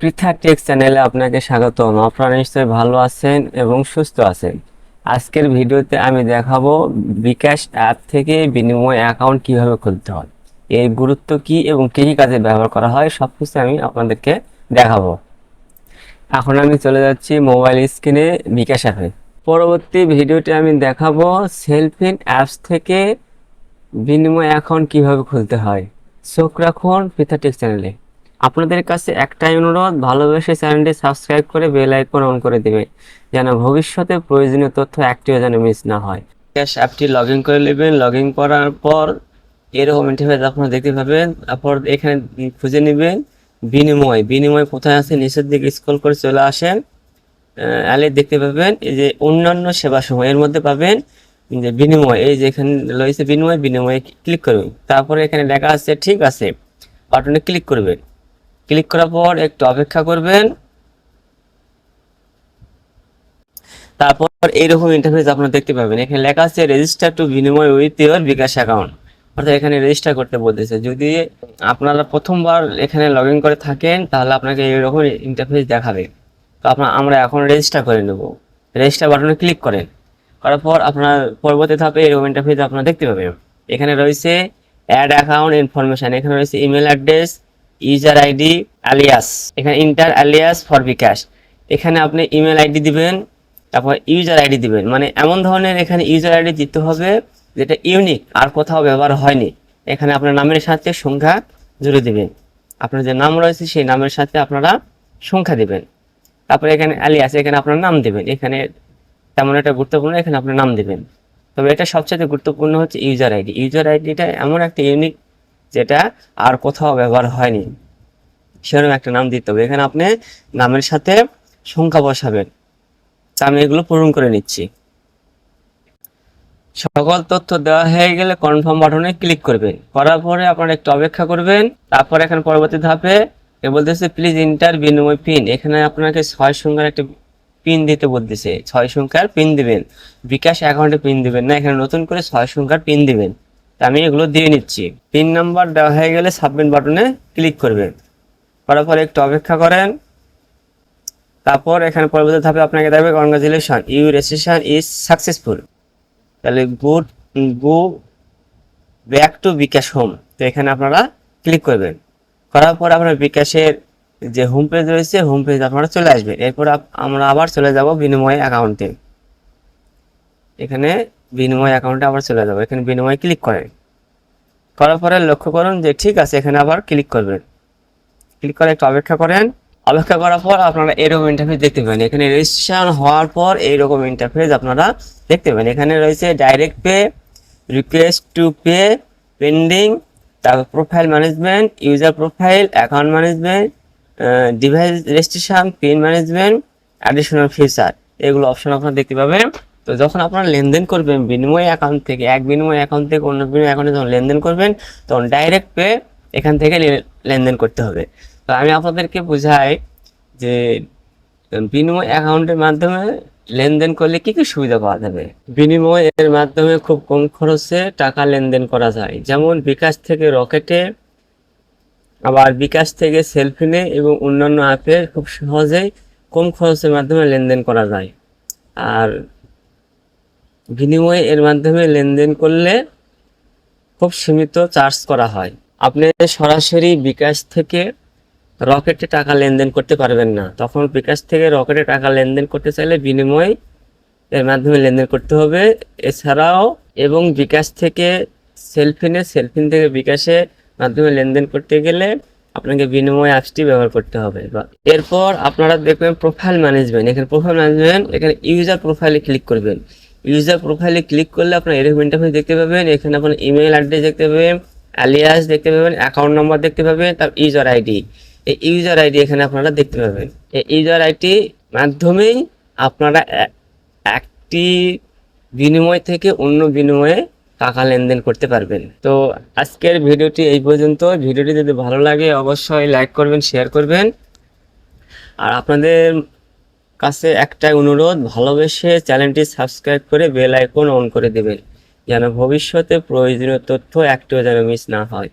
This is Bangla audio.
পৃথা টেক চ্যানেলে আপনাকে স্বাগতম। আপনারা নিশ্চয়ই ভালো আছেন এবং সুস্থ আছেন। আজকের ভিডিওতে আমি দেখাবো বিকাশ অ্যাপ থেকে বিনিময় অ্যাকাউন্ট কীভাবে খুলতে হয়। এর গুরুত্ব কি এবং কী কী কাজে ব্যবহার করা হয় সব কিছু আমি আপনাদেরকে দেখাবো। এখন আমি চলে যাচ্ছি মোবাইল স্ক্রিনে বিকাশ অ্যাপে। পরবর্তী ভিডিওতে আমি দেখাবো সেলফিন অ্যাপস থেকে বিনিময় অ্যাকাউন্ট কীভাবে খুলতে হয়। চোখ রাখুন পৃথাটেক চ্যানেলে। আপনাদের কাছে একটাই অনুরোধ, ভালোবেসে চ্যানেলটি সাবস্ক্রাইব করে বেল আইকন অন করে দেবে, যেন ভবিষ্যতে প্রয়োজনীয় তথ্য একটিও যেন মিস না হয়। ক্যাশ অ্যাপটি লগ ইন করে নেবেন। লগ ইন করার পর এরকম ইন্টারফেস আপনারা দেখতে পাবেন। তারপর এখানে খুঁজে নেবেন বিনিময়। বিনিময় কোথায় আছে? নিচের দিকে স্ক্রল করে চলে আসেন। আলে দেখতে পাবেন এই যে অন্যান্য সেবা সমূহ। এর মধ্যে পাবেন যে বিনিময়। এই যে এখানে রয়েছে বিনিময়। বিনিময়ে ক্লিক করবেন। তারপরে এখানে লেখা আছে, ঠিক আছে। বাটনে ক্লিক করবেন। ক্লিক করার পর একটু অপেক্ষা করবেন। তারপর এইরকম ইন্টারফেস আপনারা দেখতে পাবেন। এখানে লেখা আছে register to Binimoy with your bKash account অর্থাৎ এখানে রেজিস্টার করতে বলতেছে। যদি আপনারা প্রথমবার এখানে লগ করে থাকেন, তাহলে আপনাকে এইরকম ইন্টারফেস দেখাবে। তো আপনার আমরা এখন রেজিস্টার করে নেব। রেজিস্টার বাটনে ক্লিক করেন। করার পর আপনার পরবর্তী ধাপে এরকম ইন্টারফেস আপনারা দেখতে পাবেন। এখানে রয়েছে অ্যাড অ্যাকাউন্ট ইনফরমেশন এখানে রয়েছে email address user ID alias, এখানে ইন্টার আলিয়াস ফর বিকাশ। এখানে আপনি ইমেল আইডি দিবেন, তারপর ইউজার আইডি দিবেন। মানে এমন ধরনের এখানে ইউজার আইডি দিতে হবে যেটা ইউনিক, আর কোথাও ব্যবহার হয়নি। এখানে আপনার নামের সাথে সংখ্যা জুড়ে দিবেন। আপনার যে নাম রয়েছে, সেই নামের সাথে আপনারা সংখ্যা দিবেন। তারপরে এখানে আলিয়াস, এখানে আপনার নাম দিবেন। এখানে তেমন একটা গুরুত্বপূর্ণ, এখানে আপনার নাম দিবেন। তবে এটা সবচেয়ে গুরুত্বপূর্ণ হচ্ছে ইউজার আইডি। ইউজার আইডিটা এমন একটা ইউনিক যেটা আর কোথাও ব্যবহার হয়নি। সেরকম একটা নাম দিতে হবে। এখানে আপনি নামের সাথে সংখ্যা বসাবেন। তা আমি এগুলো পূরণ করে নিচ্ছি। সকল তথ্য দেওয়া হয়ে গেলে কনফার্ম বাটনে ক্লিক করবেন। করার পরে আপনারা একটু অপেক্ষা করবেন। তারপর এখানে পরবর্তী ধাপে এ বলতেছে প্লিজ ইন্টার বিনিময় পিন এখানে আপনাকে ছয় সংখ্যার একটা পিন দিতে বলতেছে। ছয় সংখ্যার পিন দিবেন। বিকাশ অ্যাকাউন্টে পিন দিবেন না। এখানে নতুন করে ছয় সংখ্যার পিন দিবেন। আমি এগুলো দিয়ে নিচ্ছি। পিন নাম্বার দেওয়া হয়ে গেলে সাবমিট বাটনে ক্লিক করবেন করার পরে একটু অপেক্ষা করেন। তারপর এখানে পরবর্তী ধাপে আপনাকে দেবে congratulation you registration is successful তাহলে good go back to bKash home তো এখানে আপনারা ক্লিক করবেন। করার পর আপনার বিকাশের যে হোম পেজ রয়েছে হোম পেজ আপনারা চলে আসবেন। এরপর আমরা আবার চলে যাব বিনিময় অ্যাকাউন্টে এখানে বিনিময় অ্যাকাউন্টে আবার চলে যাব। এখানে বিনিময় ক্লিক করেন। করার পরে লক্ষ্য করুন যে ঠিক আছে, এখানে আবার ক্লিক করবেন। ক্লিক করে একটু অপেক্ষা করেন। অপেক্ষা করার পর আপনারা এরকম ইন্টারফেস দেখতে পাবেন। এখানে রেজিস্ট্রেশন হওয়ার পর এইরকম ইন্টারফেস আপনারা দেখতে পাবেন। এখানে রয়েছে direct pay request to pay pending তারপর profile management user profile account management device registration pin management additional feature এগুলো অপশন আপনারা দেখতে পাবেন। তো যখন আপনারা লেনদেন করবেন, বিনিময় অ্যাকাউন্ট থেকে, এক বিনিময় অ্যাকাউন্ট থেকে অন্য বিনিময় অ্যাকাউন্টে যখন লেনদেন করবেন, তখন ডাইরেক্ট পে এখান থেকে লেনদেন করতে হবে। তো আমি আপনাদেরকে বোঝাই যে, বিনিময় অ্যাকাউন্টের মাধ্যমে লেনদেন করলে কি কি সুবিধা পাওয়া যাবে? বিনিময় এর মাধ্যমে খুব কম খরচে টাকা লেনদেন করা যায়। যেমন বিকাশ থেকে রকেটে, আবার বিকাশ থেকে সেলফিনে এবং অন্যান্য অ্যাপে খুব সহজেই কম খরচের মাধ্যমে লেনদেন করা যায়। আর বিনিময় এর মাধ্যমে লেনদেন করলে খুব সীমিত চার্জ করা হয়। আপনি সরাসরি বিকাশ থেকে রকেটে টাকা লেনদেন করতে পারবেন না। তখন বিকাশ থেকে রকেটে টাকা লেনদেন করতে চাইলে বিনিময় এর মাধ্যমে লেনদেন করতে হবে। এছাড়াও এবং বিকাশ থেকে সেলফিনে সেলফিন থেকে বিকাশে মাধ্যমে লেনদেন করতে গেলে আপনাকে বিনিময় অ্যাপসটি ব্যবহার করতে হবে। এরপর আপনারা দেখবেন প্রোফাইল ম্যানেজমেন্ট এখানে প্রোফাইল ম্যানেজমেন্ট এখানে ইউজার প্রোফাইলে ক্লিক করবেন। ইউজার প্রোফাইলে ক্লিক করলে আপনার এরকম ইন্টারফেস দেখতে পাবেন। এখানে আপনার ইমেল অ্যাড্রেস দেখতে পাবেন অ্যালিয়াস দেখতে পাবেন অ্যাকাউন্ট নাম্বার দেখতে পাবেন, তার ইউজার আইডি এই ইউজার আইডি এখানে আপনারা দেখতে পাবেন। এই ইউজার আইডি মাধ্যমেই আপনারা একটি বিনিময় থেকে অন্য বিনিময়ে টাকা লেনদেন করতে পারবেন। তো আজকের ভিডিওটি এই পর্যন্ত। ভিডিওটি যদি ভালো লাগে, অবশ্যই লাইক করবেন শেয়ার করবেন। আর আপনাদের কাছে একটাই অনুরোধ, ভালোবেসে চ্যানেলটি সাবস্ক্রাইব করে বেল আইকন অন করে দেবেন, যেন ভবিষ্যতে প্রয়োজনীয় তথ্য একটিও যেন মিস না হয়।